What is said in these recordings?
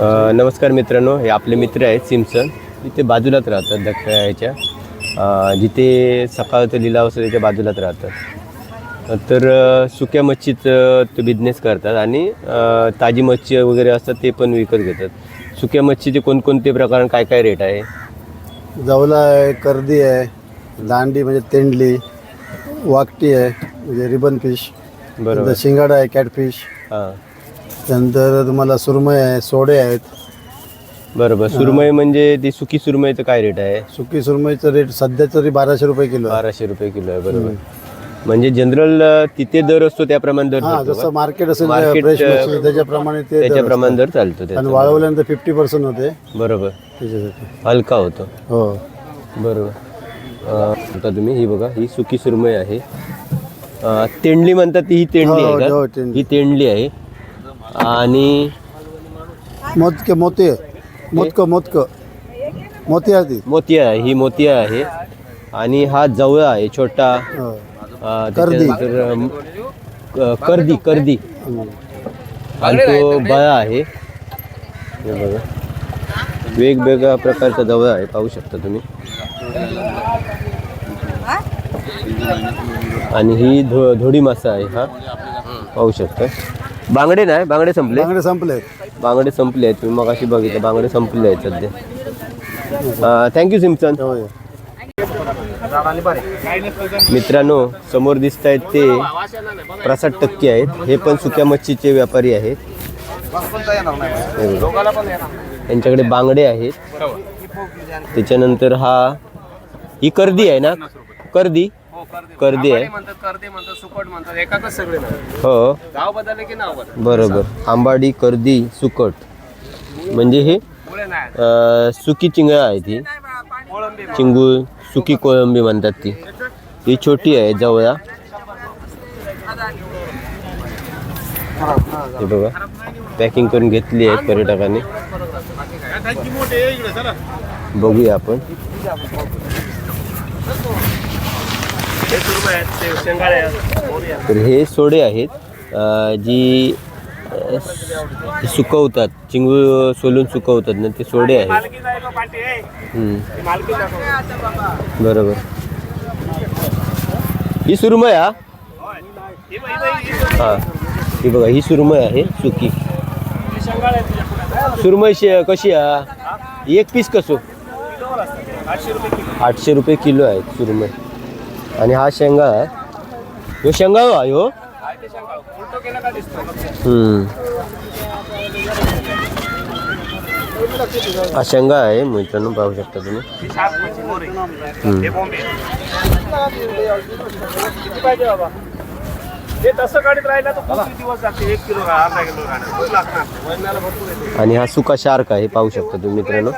नमस्कार मित्रांनो हे आपले मित्र आहेत सिम्सन. इथे बाजूलाच राहतात दख्या याच्या. अ, जिथे सकाळचं लिलाव असतो त्याच्या बाजूलाच राहतात. तर सुक्या मच्छीचं ते बिझनेस करतात आणि ताजी मच्छी वगैरे असतात ते पण विकत घेतात. सुक्या मच्छीचे कोणकोणते प्रकार काय काय रेट आहे? जवला आहे कर्दी आहे दांडी म्हणजे तेंडली वाकटी आहे म्हणजे रिबन फिश बरोबर. शिंगाडा आहे कॅटफिश हां. त्यानंतर तुम्हाला सुरमई आहे सोडे आहेत. बरोबर. सुरमई म्हणजे ती सुकी सुरमईचं काय रेट आहे? सुकी सुरमईचं रेट सध्या तरी बाराशे रुपये किलो आहे. बाराशे रुपये किलो आहे बरोबर. म्हणजे जनरल तिथे दर असतो त्याप्रमाणे दर हा जसं? मार्केट असेल Market, फ्रेश त्याच्याप्रमाणे ते दर त्याच्याप्रमाणे दर चालतो. आणि वाळवल्यानंतर फिफ्टी पर्सेंट होते. बरोबर. त्याच्यासाठी. हलका होतो. हो. बरोबर. अं, आता तुम्ही ही बघा ही सुकी सुरमई आहे. अं, तेंडली म्हणतात ती ही तेंडली हो, आहे हो, का? तेंडली. ही तेंडली आहे. आणि मोदके मोती मोदक मोदक. मोती आहे ती. मोतिया आहे ही मोतिया आहे. आणि हा जवळा आहे छोटा. हो. अं, कर्दी. त्याच्यानंतर, अं, क- कर्दी कर्दी. आणि तो बळा आहे. हे बघा. वेगवेगळ्या प्रकारचा जवळ आहे पाहू शकता तुम्ही. आणि ही धो धोडी मासा आहे हा. पाहू शकता. बांगडे नाही बांगडे संपले. बांगडे संपले. बांगडे संपले आहेत. तुम्ही मग अशी बघितलं बांगडे संपले आहेत सध्या. थँक्यू सिमसन हो मित्रांनो समोर दिसत आहेत ते प्रसाद टक्के आहेत. हे पण सुक्या मच्छीचे व्यापारी आहेत. हे बघा. यांच्याकडे बांगडे आहेत. त्याच्यानंतर हा ही कर्दी आहे ना? कर्दी. कर्दी आहे. म्हणतात कर्दे म्हणतात सुकट म्हणतात एकाच सगळे नाव हो. गाव बदलले की नाव बदल बरोबर. आंबाडी कर्दी सुकट. म्हणजे हे मुळे नाही अं, सुकी चिंगळा आहे ती. कोळंबी चिंगूळ सुकी कोळंबी म्हणतात ती. ही छोटी आहे जवळा. हे. बघा. पॅकिंग करून घेतली आहे पर्यटकांनी. बघूया आपण हे सुरू आहेत ते शेंगाळे आहेत मोरी आहेत. तर हे सोडे आहेत जी सुकवतात चिंगू सोलून सुकवतात ना ते सोडे आहेत. बरोबर. ही सुरमय हा? ही. हा ही बघा ही सुरमय आहे सुकी. सुरमय सुरमई शे कशी हा? एक पीस कसो? आठशे रुपये किलो आहे सुरमय आणि हा शेंगा ह्यो शेंगा हो, ह्यो हा शेंगा आहे मित्रांनो पाहू शकता तुम्ही. आणि हा सुका शार्क आहे पाहू शकता तुम्ही मित्रांनो.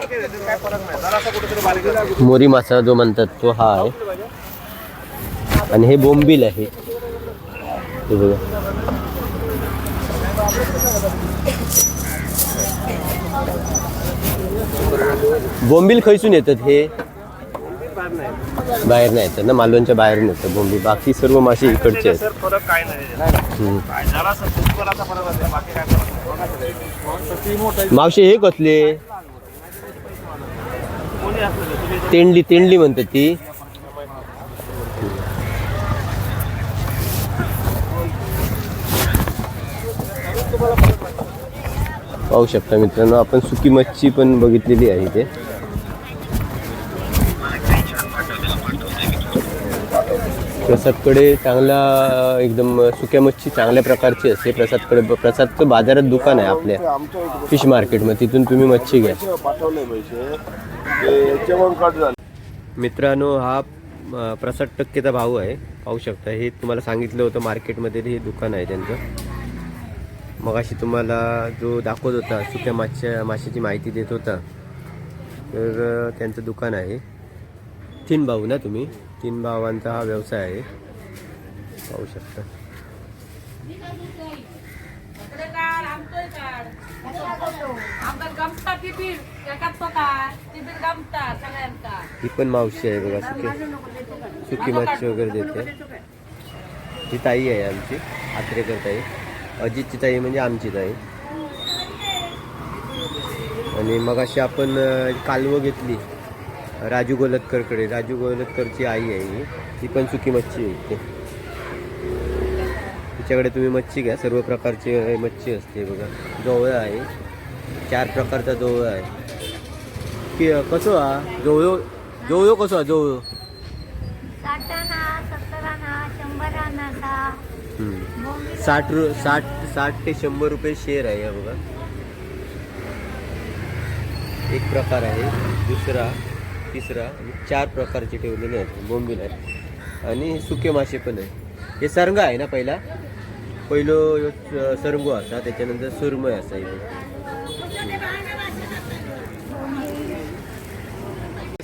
मोरी मासा जो म्हणतात तो हा आहे. आणि हे बोंबील आहे. हे बघा. बोंबील खैसून येतात हे. बाहेर नाही येतात ना मालवणच्या बाहेरून येतात बोंबील. बाकी सर्व मासे इकडचे आहेत. मावशे हे कसले? तेंडली तेंडली म्हणतात ती. पाहू शकता मित्रांनो आपण सुकी मच्छी पण बघितलेली आहे इथे. प्रसादकडे चांगला एकदम सुक्या मच्छी चांगल्या प्रकारची असते. प्रसादकडे प्रसादचं बाजारात दुकान आहे आपल्या. फिश मार्केटमध्ये तिथून तुम्ही मच्छी घ्या. मित्रांनो हा प्रसाद टक्केचा भाऊ आहे. पाहू शकता हे तुम्हाला सांगितलं होतं मार्केटमध्ये हे दुकान आहे त्यांचं. मग अशी तुम्हाला जो दाखवत होता सुक्या माश्या माशाची माहिती देत होता तर त्यांचं दुकान आहे. तीन भाऊ ना तुम्ही? तीन भावांचा हा व्यवसाय आहे. पाहू शकता. ही पण मावशी आहे बघा सुकी सुकी मच्छी वगैरे देते. ही ताई आहे आमची आत्रेकर ताई. अजितची ताई म्हणजे आमची ताई. आणि मग अशी आपण कालवं घेतली. राजू गोलतकरकडे. राजू गोलतकरची आई आहे ही. ती पण सुकी मच्छी आहे ती तिच्याकडे तुम्ही मच्छी घ्या. सर्व प्रकारची मच्छी असते बघा. जवळ आहे. चार प्रकारचा जवळ आहे. की कसं हा? जवळ जवळ कसं हा? जवळ साठ आणा सत्तर आणा शंभर आणा दहा हम्म. बोंबील साठ रु साठ साठ ते शंभर रुपये शेअर आहे हा बघा. एक प्रकार आहे दुसरा तिसरा चार प्रकारचे ठेवलेले आहेत बोंबील आहे आणि सुके मासे पण आहे हे सरंग आहे ना पहिला? पहिलो सरंगो असा त्याच्यानंतर सुरमय असा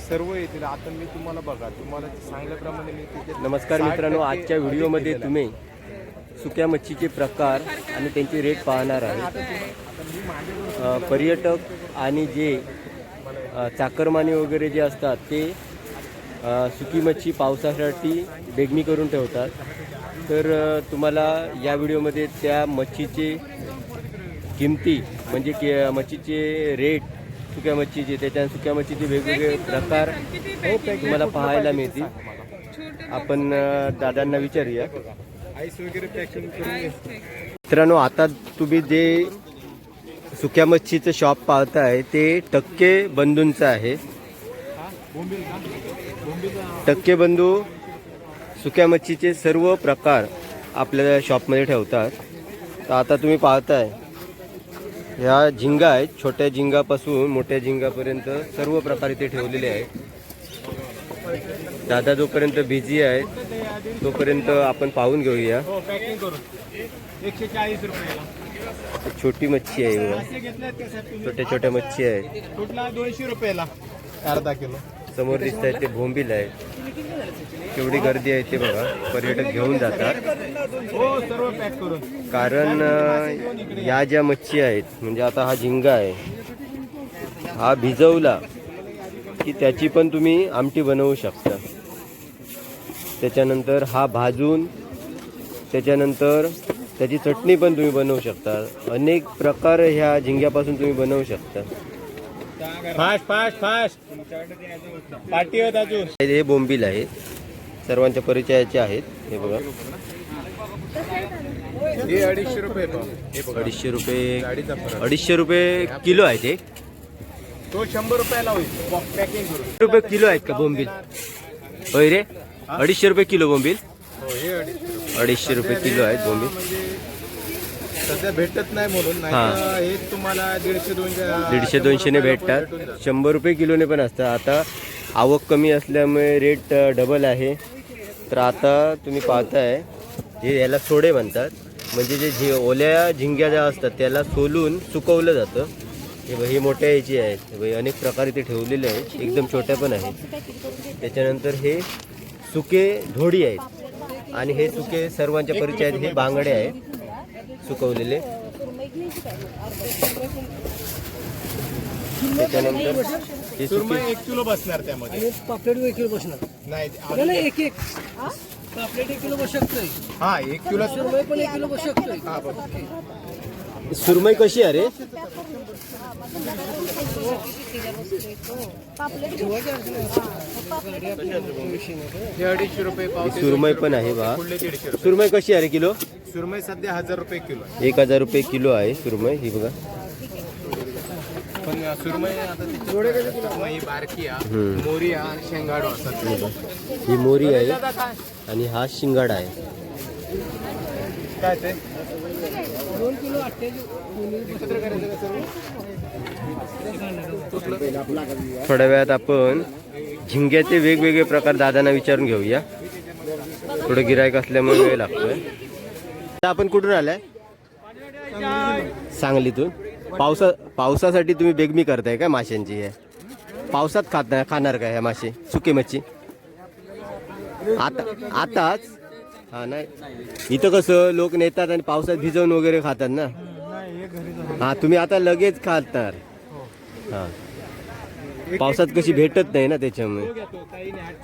सर्व येतील आता मी तुम्हाला बघा तुम्हाला सांगितल्याप्रमाणे मी नमस्कार मित्रांनो आजच्या व्हिडिओमध्ये तुम्ही सुक्या मच्छीचे प्रकार आणि त्यांचे रेट पाहणार आहे. पर्यटक आणि जे चाकरमाने चाकरमानी वगैरे जे असतात ते सुकी मच्छी पावसासाठी बेगणी करून ठेवतात. तर तुम्हाला या व्हिडिओमध्ये त्या मच्छीचे किमती म्हणजे की मच्छीचे रेट सुक्या मच्छीचे त्याच्या सुक्या मच्छीचे वेगवेगळे प्रकार हो, तुम्हाला पाहायला मिळतील. आपण दादांना विचारूया. आईस वगैरे पॅकिंग करून घे. मित्रांनो आता तुम्ही जे सुक्या मच्छीचं शॉप पाहताय ते टक्के बंधूंचं आहे. टक्के बंधू सुक्या मच्छीचे सर्व प्रकार आपल्या शॉपमध्ये ठेवतात. तर आता तुम्ही पाहताय ह्या झिंगा आहेत छोट्या झिंगापासून मोठ्या झिंगापर्यंत सर्व प्रकार इथे ठेवलेले आहेत. दादा जोपर्यंत बिझी आहेत तोपर्यंत आपण पाहून घेऊया. हो एकशे चाळीस रुपयाला. छोटी मच्छी आहे छोट्या छोट्या मच्छी आहेत कुठला? दोनशे रुपयाला. अर्धा किलो. समोर दिसत आहेत ते भोंबील आहेत केवढी गर्दी आहे ते बघा. पर्यटक घेऊन जातात. हो सर्व पॅक करून. कारण या ज्या मच्छी आहेत म्हणजे आता हा झिंगा आहे हा भिजवला की त्याची पण तुम्ही आमटी बनवू शकता. त्याच्यानंतर हा भाजून त्याच्यानंतर त्याची चटणी पण तुम्ही बनवू शकता. अनेक प्रकार ह्या झिंग्यापासून तुम्ही बनवू शकता. Fast fast fast. पार्टी होत अजून. हे बोंबील आहे. सर्वांच्या परिचयाचे आहेत. हे बघा. हे अडीचशे रुपये. अडीचशे रुपये अडीचशे रुपये किलो आहे ते तो शंभर रुपयाला होईल. रुपये किलो आहेत का बोंबील? होय रे. अडीचशे रुपये किलो बोंबील. हो अडीचशे रुपये. किलो आहेत बोंबील. म्हणजे सध्या भेटत नाही म्हणून नाही हा. तर हे तुम्हाला दीडशे दोनशे दीडशे दोनशेने भेटतात. शंभर रुपये किलोने पण असतात. आता आवक कमी असल्यामुळे रेट डबल आहे. तर आता तुम्ही पाहताय हे याला सोडे म्हणतात. म्हणजे जे झि ओल्या झिंग्या ज्या असतात त्याला सोलून सुकवलं जातं. हे बघ, हे मोठ्या याची आहेत. हे बघ, अनेक प्रकार इथे ठेवलेले आहेत. एकदम छोट्या पण आहेत. त्याच्यानंतर हे सुके धोडी आहेत. आणि हे सुके सर्वांच्या परिचयात हे बांगडे आहेत. सुकवलेले. त्याच्यानंतर हे सुके एक किलो बसणार त्यामध्ये. पापलेट एक किलो बसणार. नाही नाही, नाही एक एक पापलेट एक किलो बसू शकतोय. हा एक किलो सुरमई पण एक किलो बसू शकतोय. हा बस सुरमई कशी आहे रे? हे अडीचशे रुपये पाव सुरमई पण आहे बा. पुढले दीडशे रुपये सुरमई कशी आहे रे किलो? सुरमई सध्या हजार रुपये किलो आहे. एक हजार रुपये किलो आहे सुरमई ही बघा. पण सुरमई आता त्याची सुरमई बारकी आहे. हम्म. मोरी आहे आणि शेंगाडो असतात. ही मोरी आहे आणि हा शिंगाडा आहे. काय ते? दोन किलो थोड्या वेळात आपण झिंग्याचे वेगवेगळे प्रकार दादांना विचारून घेऊया. थोडं गिरायक असल्यामुळे वेळ लागतोय. आता आपण कुठून आलाय? सांगलीतून. पावसा पावसासाठी तुम्ही बेगमी करताय का माशांची हे? पावसात खात खाणार का ह्या मासे सुके मच्छी? आता आताच हा नाही. इथं कसं लोक नेतात आणि पावसात भिजवून वगैरे खातात ना? हा तुम्ही आता लगेच खाणार हा. पावसात कशी भेटत नाही ना त्याच्यामुळे?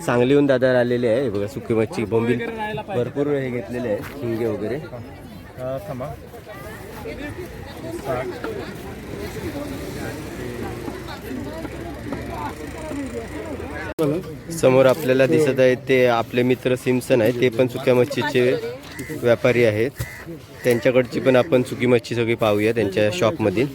सांगलीहून दादा आलेले आहे हे बघा सुकी मच्छी बोंबील. भरपूर हे घेतलेले आहे शिंगे वगैरे. समोर आपल्याला दिसत आहे ते आपले मित्र सिम्सन आहे ते पण सुक्या मच्छीचे व्यापारी आहेत. त्यांच्याकडची पण आपण सुकी मच्छी सगळी पाहूया त्यांच्या शॉपमधील.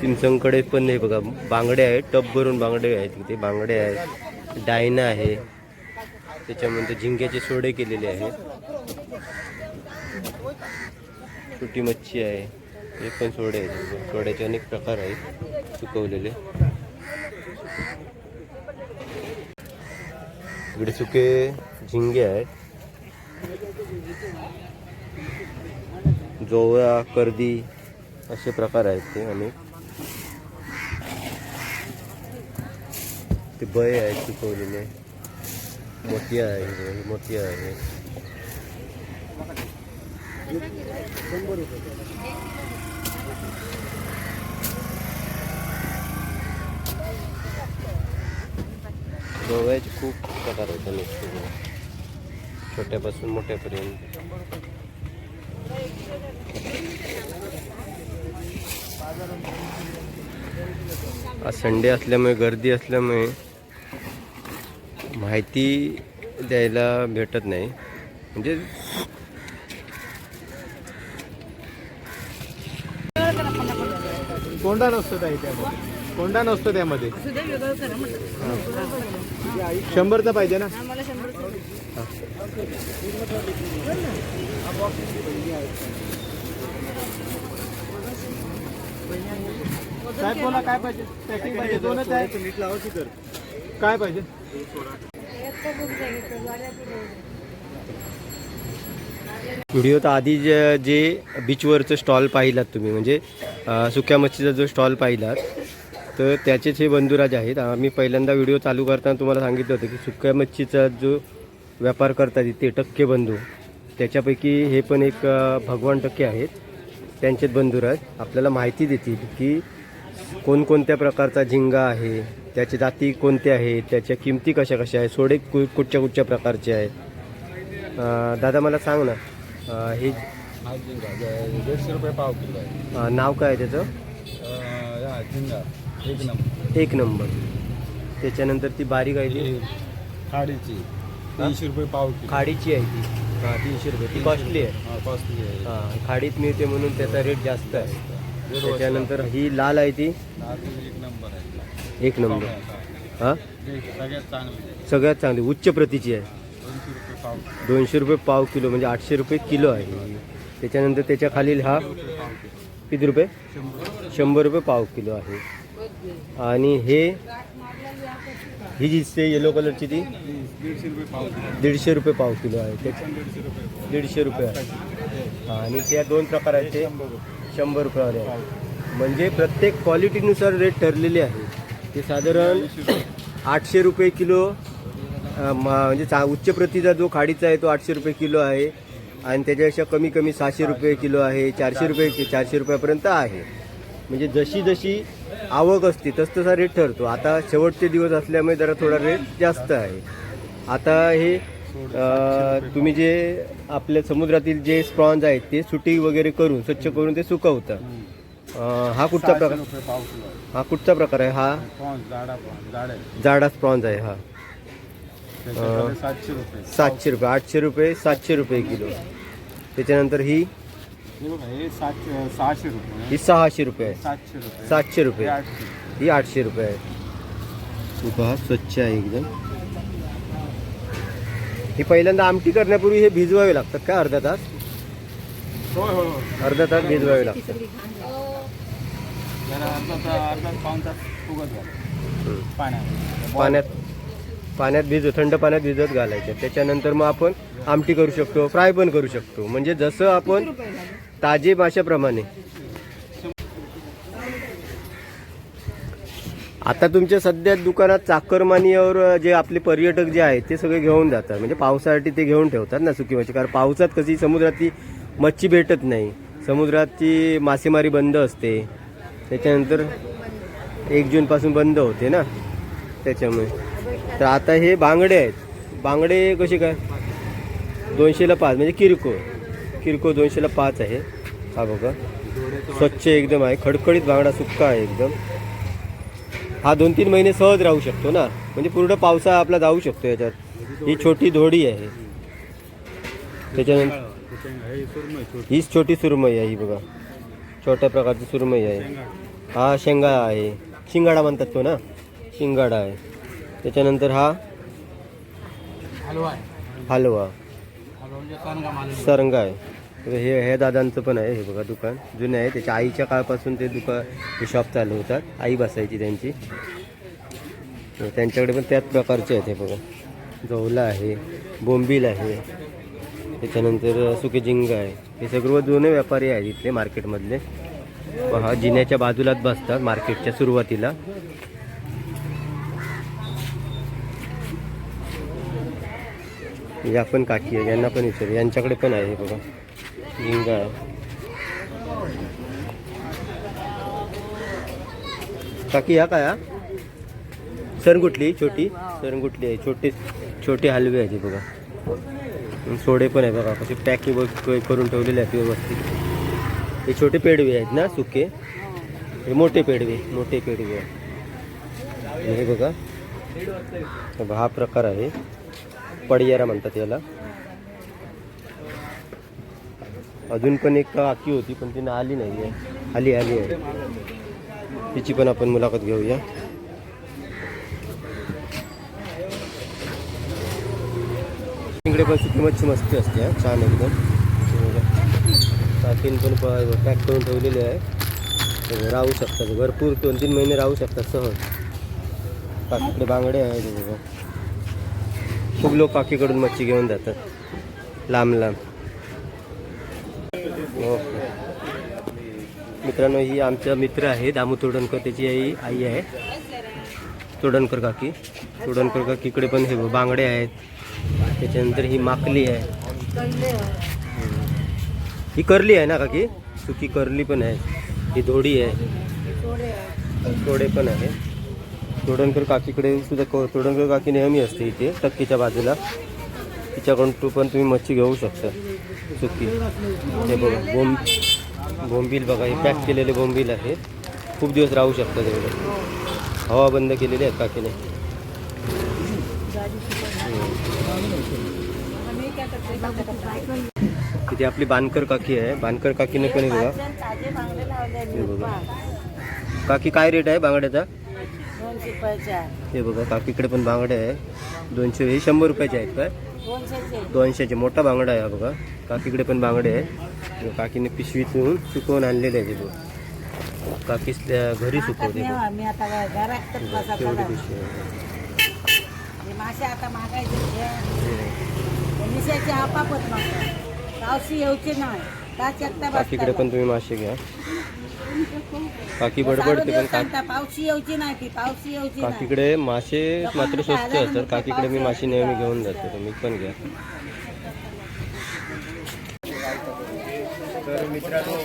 सिमसंगकडे पण हे बघा बांगडे आहेत. टप भरून बांगडे आहेत तिथे बांगडे आहेत डायना आहे. त्याच्यामध्ये झिंग्याचे सोडे केलेले आहेत. छोटी मच्छी आहे. हे पण सोडे आहेत. सोड्याचे अनेक प्रकार आहेत. सुकवलेले. इकडे सुके झिंगे आहेत. जोवळा कर्दी असे प्रकार आहेत ते अनेक. ते बय आहेत सुकवलेले. मोतिया आहे मोतिया आहे. गोव्याचे खूप प्रकार आहेत अनेक छोट्यापासून मोठ्यापर्यंत. आज संडे असल्यामुळे गर्दी असल्यामुळे माहिती द्यायला भेटत नाही. म्हणजे कोंडा नसतो ताई त्यामध्ये. कोंडा नसतो त्यामध्ये. शंभरचा पाहिजे ना? काय बोला काय पाहिजे? पॅकिंग पाहिजे दोनच आहे. मीठ लावायची तर काय पाहिजे? व्हिडिओ तर आधी जे जे बीचवरचं स्टॉल पाहिलात तुम्ही म्हणजे सुक्या मच्छीचा जो स्टॉल पाहिलात तर त्याचेच हे बंधुराज आहेत. आम्ही पहिल्यांदा व्हिडिओ चालू करताना तुम्हाला सांगितलं होतं की सुक्या मच्छीचा जो व्यापार करतात इथे टक्के बंधू. त्याच्यापैकी हे पण एक भगवान टक्के आहेत. त्यांचेच बंधुराज. आपल्याला माहिती देतील की कोणकोणत्या प्रकारचा झिंगा आहे त्याचे जाती कोणत्या आहेत त्याच्या किमती कशा कशा आहेत सोडे कु कुठच्या कुठच्या प्रकारचे आहेत. दादा मला सांग ना. अ, हे दीडशे रुपये पाव किलो आहे. अ, नाव काय आहे त्याचं? झिंगा. एक नंबर. एक नंबर. त्याच्यानंतर ती बारीक आहे ती? खाडीची. तीनशे रुपये पाव किलो. खाडीची आहे ती. हां तीनशे रुपये ती कॉस्टली आहे. हा, कॉस्टली आहे. हां खाडीत मिळते म्हणून त्याचा रेट जास्त आहे. त्याच्यानंतर ही लाल आहे ती? नारळी एक नंबर आहे. एक नंबर. हां. सगळ्यात चांगली सगळ्यात चांगली उच्च प्रतीची आहे. दोनशे रुपये पाव किलो म्हणजे आठशे रुपये किलो आहे. त्याच्यानंतर त्याच्या खालील हा किती रुपये? शंभर रुपये पाव किलो आहे. आणि हे ही जी दिसते येलो कलरची ती दीडशे रुपये पाव किलो आहे. त्याच्या दीडशे रुपये आहे. आणि त्या दोन प्रकार आहेत ते शंभर रुपयावाले आहे. म्हणजे प्रत्येक क्वालिटीनुसार रेट ठरलेले आहे. ते साधारण आठशे रुपये किलो म्हणजे चा उच्च प्रतीचा जो खाडीचा आहे तो आठशे रुपये किलो आहे. आणि त्याच्यापेक्षा कमी कमी सहाशे रुपये किलो आहे चारशे रुपये चारशे रुपयापर्यंत आहे. म्हणजे जशी जशी आवक असते तस तसा रेट ठरतो. आता शेवटचे दिवस असल्यामुळे जरा थोडा रेट जास्त आहे. आता हे तुम्ही जे आपल्या समुद्रातील जे स्प्रॉन्ज आहेत ते सुटी वगैरे करून स्वच्छ करून ते सुकवता. हा कुठचा प्रकार? हा कुठचा प्रकार आहे? हा? जाडा स्प्रॉन्ज आहे हा. सातशे रुपये. सातशे रुपये आठशे रुपये सातशे रुपये किलो. त्याच्यानंतर ही? हे बघा हे सातशे सहाशे रुपये. ही सहाशे रुपये आहे. सातशे रुपये. सातशे हे रुपये आठशे. ही आठशे रुपये आहे. ही पहा स्वच्छ आहे एकदम. ही पहिल्यांदा आमटी करण्यापूर्वी हे भिजवावे लागतात का अर्धा तास? होय होय होय. अर्धा तास भिजवावे लागतात. जरा अर्धा तास अर्धा पाऊन तास फुगत झालं. पाण्यात. पाण्यात. पाण्यात भिजत थंड पाण्यात भिजत घालायचं. त्याच्यानंतर मग आपण आमटी करू शकतो फ्राय पण करू शकतो. म्हणजे जसं आपण ताजे माशाप्रमाणे आता तुमच्या सध्या दुकानात चाकरमानीवर जे आपले पर्यटक जे आहेत ते सगळे घेऊन जातात. म्हणजे पावसासाठी ते घेऊन ठेवतात ना सुकी मच्छी कारण पावसात कशी समुद्रातली मच्छी भेटत नाही. समुद्राची मासेमारी बंद असते. त्याच्यानंतर एक जूनपासून बंद होते ना. त्याच्यामुळे. तर आता हे बांगडे आहेत. बांगडे कसे काय? दोनशेला पाच म्हणजे किरकोळ. किरकोळ दोनशेला पाच आहे. हा बघा. स्वच्छ एकदम आहे. खडखडीत बांगडा सुक्का आहे एकदम. हा दोन तीन महिने सहज राहू शकतो ना. म्हणजे पूर्ण पावसाळा आपला जाऊ शकतो याच्यात. ही छोटी धोडी आहे. त्याच्यानंतर हीच छोटी सुरमई आहे ही बघा. छोट्या प्रकारची सुरमई आहे. हा शेंगा आहे. शिंगाडा म्हणतात तो ना. शिंगाडा आहे. त्याच्यानंतर हा हलवा म्हणजे सरंगा आहे. हे हे दादांचं पण आहे हे बघा दुकान. जुने आहे त्याच्या आईच्या काळापासून ते दुकान हे शॉप चालू होतात. आई बसायची त्यांची. त्यांच्याकडे पण त्याच प्रकारचे आहेत हे बघा. जवला आहे बोंबील आहे. त्याच्यानंतर सुके झिंग आहे. हे सर्व जुने व्यापारी आहेत इथले मार्केटमधले हा जिन्याच्या बाजूलाच बसतात मार्केटच्या सुरुवातीला. या काकी आहे यांना पण विचारू. यांच्याकडे पण आहे हे बघा. झिंगा आहे. काकी या काय सरंगुटली छोटी? सरंगुटली आहे. छोटे छोटे हलवे हे बघा. आणि सोडे पण आहे बघा. कसे पॅकिंग करून व्यवस्थित. हे छोटे पेडवे आहेत ना सुके? हे मोठे पेडवे मोठे पेडवे हे बघा, हा प्रकार आहे. पडियारा म्हणतात याला एक आकी होती ती आली आली आली आहे. तिची पण मुलाखत घेऊया. इकडे मच्छी मस्ती हा, छान एकदम. पॅक आहे. राहू भरपूर दोन तीन महिने राहू शकतात सहज. बांगडे हे खूप लोक काकीकडून मच्छी घेऊन जातात. लांब लांब. ओके. मित्रांनो ही आमचा मित्र आहे दामू तोडणकर. त्याची आई आई आहे. तोडणकर काकी. तोडणकर काकीकडे पण हे बांगडे आहेत. त्याच्यानंतर ही माकली आहे. ही करली आहे ना काकी? सुकी करली पण आहे. ही धोडी आहे. थोडे पण आहे. तोडणकर काकीकडे सुद्धा तोडणकर काकी नेहमी असते इथे टक्कीच्या बाजूला. तिच्याकडून तू पण तुम्ही मच्छी घेऊ शकता. सुकी. हे बघा बोंब बोंबील बघा हे पॅक केलेले बोंबील आहे खूप दिवस राहू शकतात एवढे. हवा बंद केलेली आहेत काकीने. तिथे आपली बानकर काकी आहे. बानकर काकीने पण बघा बघा. काकी काय रेट आहे बांगड्याचा? दोनशे हे बघा काकीकडे पण बांगडे आहे. दोनशे हे शंभर रुपयाचे आहेत काय दोनशेचे. दोनशेचे. मोठा बांगडा आहे हा बघा. काकीकडे पण बांगडे आहे. काकीने पिशवीतून सुकवून आणलेले आहे ते बघ. त्या घरी सुकवते बघ. मी आता घरात तर कसा तेवढी करा पिशवी आहे. हे मासे आता मागायचे मागतात. पावशी येऊचे नाही. का चकता काकीकडे पण तुम्ही मासे घ्या. काकी बडबडते पण का पावशी येऊची नाही ती पावशी येऊची नाही. काकीकडे मासे मात्र स्वस्त असतात. काकीकडे मी मासे नेहमी घेऊन जातो तुम्ही पण घ्या. तर मित्रांनो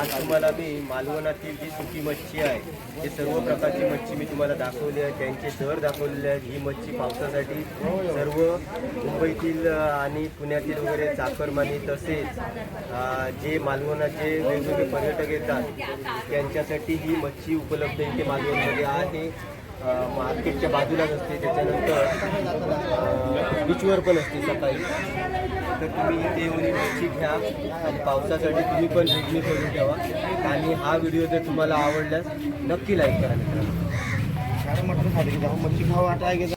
आज तुम्हाला मी मालवणातील जी सुकी मच्छी आहे ते सर्व प्रकारची मच्छी मी तुम्हाला दाखवली आहे. त्यांचे दर दाखवलेले आहेत. ही मच्छी पावसासाठी सर्व मुंबईतील आणि पुण्यातील वगैरे चाकरमानी तसेच जे मालवणाचे वेगवेगळे पर्यटक येतात त्यांच्यासाठी ही मच्छी उपलब्ध इथे मालवणमध्ये आहे. मार्केटच्या बाजूलाच असते त्याच्यानंतर बीचवर पण असते सकाळी. तर तुम्ही इथे येऊन मच्छी घ्या आणि पावसासाठी तुम्ही पण वेगळी करून ठेवा. आणि हा व्हिडिओ जर तुम्हाला आवडल्यास नक्की लाईक करा मित्रांनो. मटण खाते मच्छी खावा वाटा